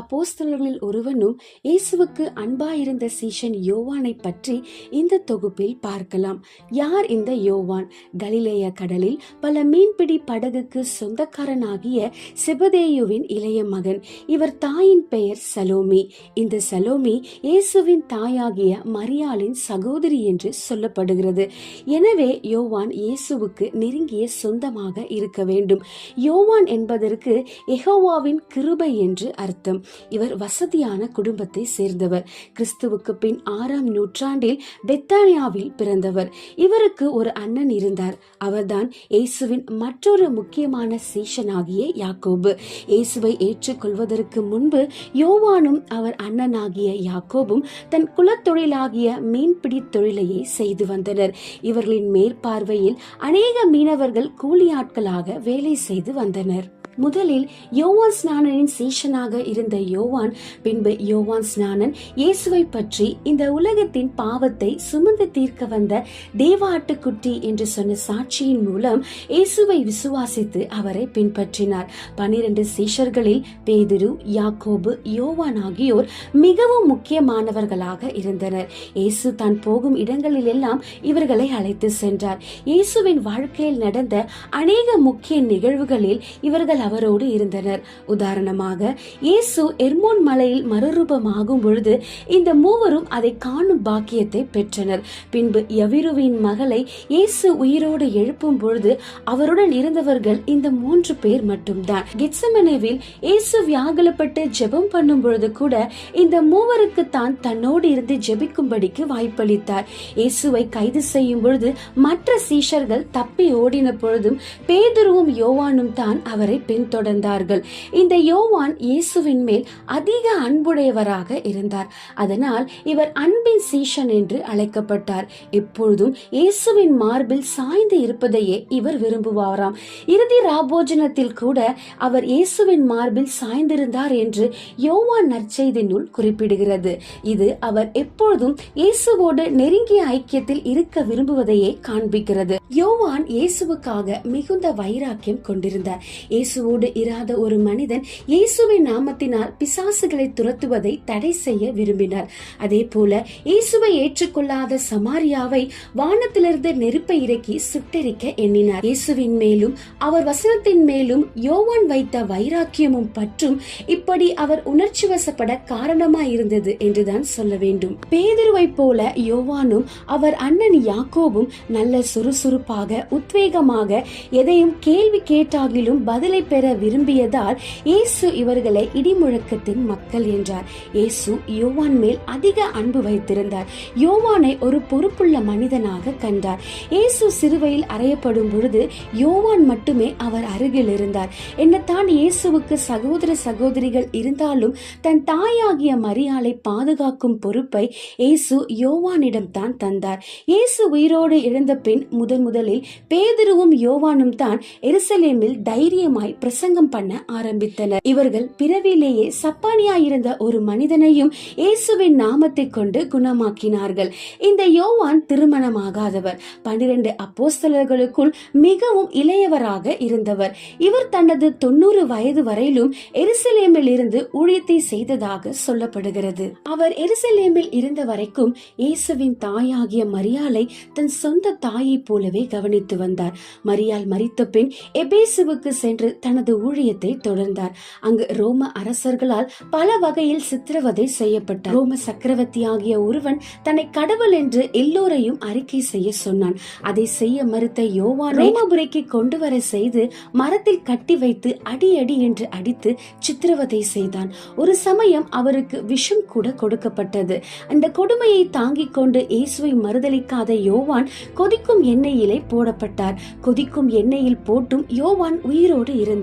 அப்போஸ்தலர்களில் ஒருவனும் இயேசுவுக்கு அன்பாயிருந்த சீஷன் யோவானை பற்றி இந்த தொகுப்பில் பார்க்கலாம். யார் இந்த யோவான்? கலிலேய கடலில் பல மீன்பிடி படகுக்கு சொந்தக்காரனாகிய செபதேயுவின் இளைய மகன். இவர் தாயின் பெயர் சலோமி. இந்த சலோமி இயேசுவின் தாயாகிய மரியாளின் சகோதரி என்று சொல்லப்படுகிறது. எனவே யோவான் இயேசுவுக்கு நெருங்கிய சொந்தமாக இருக்க வேண்டும். யோவான் என்பதற்கு எஹோவாவின் கிருபை என்று அர்த்தம். இவர் வசதியான குடும்பத்தை சேர்ந்தவர். கிறிஸ்துவுக்கு பின் ஆறாம் நூற்றாண்டில் பெத்தானியாவில் பிறந்தவர். இவருக்கு ஒரு அண்ணன் இருந்தார். அவர்தான் இயேசுவின் மற்றொரு முக்கியமான சீஷனாகிய யாக்கோபு. இயேசுவை ஏற்றுக்கொள்வதற்கு முன்பு யோவானும் அவர் அண்ணனாகிய யாக்கோபும் தன் குலத்தொழிலாகிய மீன்பிடி தொழிலையே செய்து வந்தனர். இவர்களின் மேற்பார்வையில் அநேக மீனவர்கள் கூலியாட்களாக வேலை செய்து வந்தனர். முதலில் யோவான் ஸ்நானனின் சீஷனாக இருந்த யோவான் பின்பு யோவான் ஸ்நானன் இயேசுவை பற்றி இந்த உலகத்தின் பாவத்தை சுமந்து தீர்க்க வந்த தேவாட்டுக்குட்டி என்று சொன்ன சாட்சியின் மூலம் இயேசுவை விசுவாசித்து அவரை பின்பற்றினார். பனிரெண்டு சீஷர்களில் பேதுரு யாக்கோபு யோவான் ஆகியோர் மிகவும் முக்கியமானவர்களாக இருந்தனர். இயேசு தான் போகும் இடங்களில் எல்லாம் இவர்களை அழைத்து சென்றார். இயேசுவின் வாழ்க்கையில் நடந்த அநேக முக்கிய நிகழ்வுகளில் இவர்கள் அவரோடு இருந்தனர். உதாரணமாக இயேசு எர்மோன் மலையில் மறுரூபமாகும் பொழுது இந்த மூவரும் அதை காணும் பாக்கியத்தை பெற்றனர். பின்பு யவிருவின் மகளை இயேசு உயிரோடு எழுப்பும் பொழுது அவருடன் இருந்தவர்கள் இந்த மூன்று பேர் மட்டும்தான். கெட்சமனேவில் இயேசு வியாகுலப்பட்டு ஜெபம் பண்ணும் பொழுது கூட இந்த மூவருக்கு தான் தன்னோடு இருந்து ஜெபிக்கும்படிக்கு வாய்ப்பளித்தார். இயேசுவை கைது செய்யும் பொழுது மற்ற சீஷர்கள் தப்பி ஓடின பொழுதும் பேதுருவும் யோவானும் தான் அவரை பின்தொடர்ந்தார்கள். இந்த யோவான் இயேசுவின் மேல் அதிக அன்புடையவராக இருந்தார். அதனால் இவர் அன்பின் சீஷன் என்று அழைக்கப்பட்டார். எப்பொழுதும் இயேசுவின் மார்பில் சாய்ந்து இருப்பதையே இவர் விரும்புவாராம். இறுதி ராபோஜனத்தில் கூட அவர் இயேசுவின் மார்பில் சாய்ந்திருந்தார் என்று யோவான் நற்செய்தி நூல் குறிப்பிடுகிறது. இது அவர் எப்பொழுதும் இயேசுவோடு நெருங்கிய ஐக்கியத்தில் இருக்க விரும்புவதையே காண்பிக்கிறது. யோவான் இயேசுவுக்காக மிகுந்த வைராக்கியம் கொண்டிருந்தார். இயேசு இயேசுவோடு இராத ஒரு மனிதன் இயேசுவின் நாமத்தினால் பிசாசுகளை துரத்துவதை தடை செய்ய விரும்பினார். அதே போல இயேசுவை ஏற்றுக்கொள்ளாத சமாரியாவை வானத்திலிருந்து நெருப்பை இறக்கி சுட்டரிக்க எண்ணினார். இயேசுவின் மேலும் அவர் வசனத்தின் மேலும் யோவான் வைத்த வைராக்கியமும் பற்றும் இப்படி அவர் உணர்ச்சி வசப்பட காரணமாய் இருந்தது என்றுதான் சொல்ல வேண்டும். பேதுருவை போல யோவானும் அவர் அண்ணன் யாக்கோபும் நல்ல சுறுசுறுப்பாக உத்வேகமாக எதையும் கேள்வி கேட்டாகிலும் பதிலை பெற விரும்பியதால் இயேசு இவர்களை இடிமுழக்கத்தின் மக்கள் என்றார். இயேசு யோவான் மேல் அதிக அன்பு வைத்திருந்தார். யோவானை ஒரு பொறுப்புள்ள மனிதனாக கண்டார். இயேசு சிறுவையில் அறையப்படும் பொழுது யோவான் மட்டுமே அவர் அருகில் இருந்தார். என்னத்தான் இயேசுவுக்கு சகோதர சகோதரிகள் இருந்தாலும் தன் தாயாகிய மரியாளை பாதுகாக்கும் பொறுப்பை இயேசு யோவானிடம் தான் தந்தார். இயேசு உயிரோடு இழந்த பின் முதன் முதலில் பேதுருவும் யோவானும் தான் எருசலேமில் தைரியமாய் பிரசங்கம் பண்ண ஆரம்பித்தனர். இவர்கள் பிறவிலேயே சப்பானியாயிருந்த ஒரு மனிதனையும் இயேசுவின் நாமத்தை கொண்டு குணமாக்கினார்கள். இந்த யோவான் திருமணமாகாதவர். பன்னிரண்டு அப்போஸ்தலர்களுக்குள் மிகவும் இளையவராக இருந்தவர். இவர் தனது தொண்ணூறு வயது வரையிலும் எருசலேமில் இருந்து ஊழியத்தை செய்ததாக சொல்லப்படுகிறது. அவர் எருசலேமில் இருந்த வரைக்கும் இயேசுவின் தாயாகிய மரியாலை தன் சொந்த தாயைப் போலவே கவனித்து வந்தார். மரியால் மறித்த பின் எபேசுவுக்கு சென்று தனது ஊழியத்தை தொடர்ந்தார். அங்கு ரோம அரசர்களால் பல வகையில் சித்திரவதை செய்யப்பட்டார். ரோம சக்கரவர்த்தி ஆகிய ஒருவன் தன்னை கடவுள் என்று எல்லோரையும் அறிக்கை செய்ய சொன்னான். அதை செய்ய மறுத்த யோவான் ரோமபுரைக்கு கொண்டு வர செய்து மரத்தில் கட்டி வைத்து அடி அடி என்று அடித்து சித்திரவதை செய்தான். ஒரு சமயம் அவருக்கு விஷம் கூட கொடுக்கப்பட்டது. அந்த கொடுமையை தாங்கிக் கொண்டு இயேசுவை மறுதலிக்காத யோவான் கொதிக்கும் எண்ணெயிலே போடப்பட்டார். கொதிக்கும் எண்ணெயில் போட்டும் யோவான் உயிரோடு இருந்தார்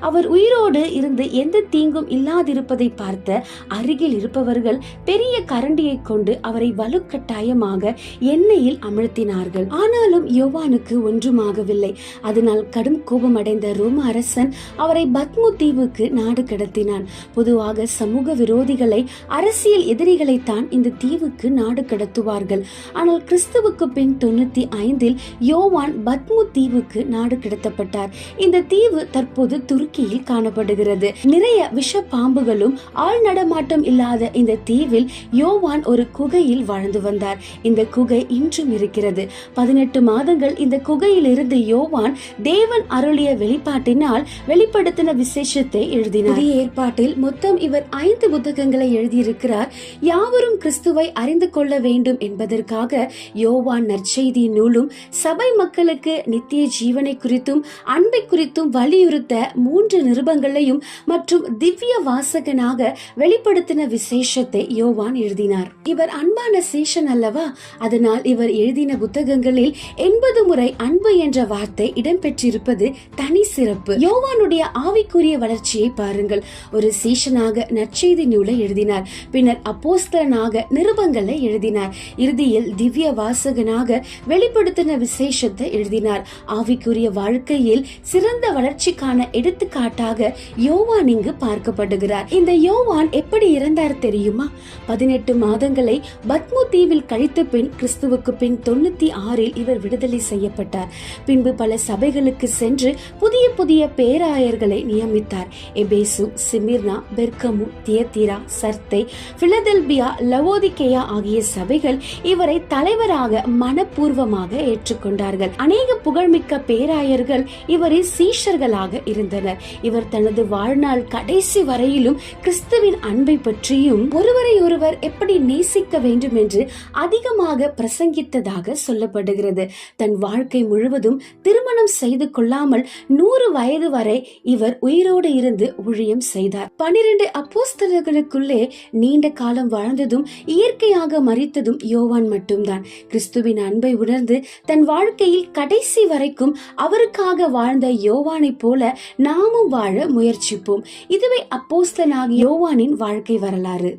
அவர் உயிரோடு இருந்து எந்த தீங்கும் இல்லாதிருப்பதை பார்த்த அருகில் இருப்பவர்கள் பெரிய கரண்டியை கொண்டு அவரை வலுக்கட்டாயமாக எண்ணெயில் அமழ்த்தினார்கள். ஆனாலும் யோவானுக்கு ஒன்றுமாகவில்லை. அதனால் கடும் கோபமடைந்த ரோம அரசன் அவரை பத்மு தீவுக்கு நாடு கடத்தினான். பொதுவாக சமூக விரோதிகளை அரசியல் எதிரிகளை தான் இந்த தீவுக்கு நாடு கடத்துவார்கள். ஆனால் கிறிஸ்துவுக்கு பின் தொண்ணூத்தி ஐந்தில் யோவான் பத்மு தீவுக்கு நாடு கடத்தப்பட்டார். இந்த தீவு தற்போது தற்போது துருக்கியில் காணப்படுகிறது. நிறைய விஷ பாம்புகளும் ஆள் நடமாட்டம் இல்லாத இந்த தீவில் யோவான் ஒரு குகையில் வாழ்ந்து வந்தார். இந்த குகை இன்றும் இருக்கிறது. பதினெட்டு மாதங்கள் இந்த குகையில் இருந்து யோவான் தேவன் அருளிய வெளிப்பாட்டினால் வெளிப்படுத்தின விசேஷத்தை எழுதினார். புதிய ஏற்பாட்டில் மொத்தம் இவர் ஐந்து புத்தகங்களை எழுதியிருக்கிறார். யாவரும் கிறிஸ்துவை அறிந்து கொள்ள வேண்டும் என்பதற்காக யோவான் நற்செய்தி நூலும் சபை மக்களுக்கு நித்திய ஜீவனை குறித்தும் அன்பை குறித்தும் குறித்த மூன்று நிருபங்களையும் மற்றும் திவ்ய வாசகனாக வெளிப்படுத்தின விசேஷத்தை யோவான் எழுதினார். இவர் அன்பான சேஷன் அல்லவா? அதனால் இவர் எழுதின புத்தகங்களில் எண்பது முறை அன்பு என்ற வார்த்தை இடம்பெற்றிருப்பது தனி சிறப்பு. யோவானுடைய ஆவிக்குரிய வளர்ச்சியை பாருங்கள். ஒரு சீஷனாக நற்செய்தி நூலை எழுதினார். பின்னர் அப்போஸ்தலனாக நிருபங்களை எழுதினார். இறுதியில் திவ்ய வாசகனாக வெளிப்படுத்தின விசேஷத்தை எழுதினார். ஆவிக்குரிய வாழ்க்கையில் சிறந்த வளர்ச்சிக்கான அழகான எடுத்துக்காட்டாக யோவான் இங்கு பார்க்கப்படுகிறார். இந்த யோவான் எப்படி இறந்தார் தெரியுமா? பதினெட்டு மாதங்களை பத்மு தீவில் கழித்த பின் கிறிஸ்துவுக்கு பின் தொண்ணூத்தி ஆறில் இவர் விடுதலை செய்யப்பட்டார். பின்பு பல சபைகளுக்கு சென்று புதிய புதிய பேராயர்களை நியமித்தார். எபேசு சிமிர்னா பெர்கமு தியத்திரா சர்த்தை பிலதெல்பியா லவோதிகேயா ஆகிய சபைகள் இவரை தலைவராக மனப்பூர்வமாக ஏற்றுக்கொண்டார்கள். அநேக புகழ்மிக்க பேராயர்கள் இவரை சீஷர்களாக இருந்தனர் இவர் தனது வாழ்நாள் கடைசி வரையிலும் கிறிஸ்துவின் அன்பை பற்றியும் ஒருவரை ஒருவர் எப்படி நேசிக்க வேண்டும் என்று அதிகமாக பிரசங்கித்ததாக சொல்லப்படுகிறது. தன் வாழ்க்கை முழுவதும் திருமணம் செய்து கொள்ளாமல் நூறு வயது வரை இவர் உயிரோடு இருந்து ஊழியம் செய்தார். பனிரெண்டு அப்போஸ்தலர்களுக்குள்ளே நீண்ட காலம் வாழ்ந்ததும் இயற்கையாக மறித்ததும் யோவான் மட்டும்தான். கிறிஸ்துவின் அன்பை உணர்ந்து தன் வாழ்க்கையில் கடைசி வரைக்கும் அவருக்காக வாழ்ந்த யோவானைப் போல நாமும் வாழ முயற்சிப்போம். இதுவே அப்போஸ்தனாகிய யோவானின் வாழ்க்கை வரலாறு.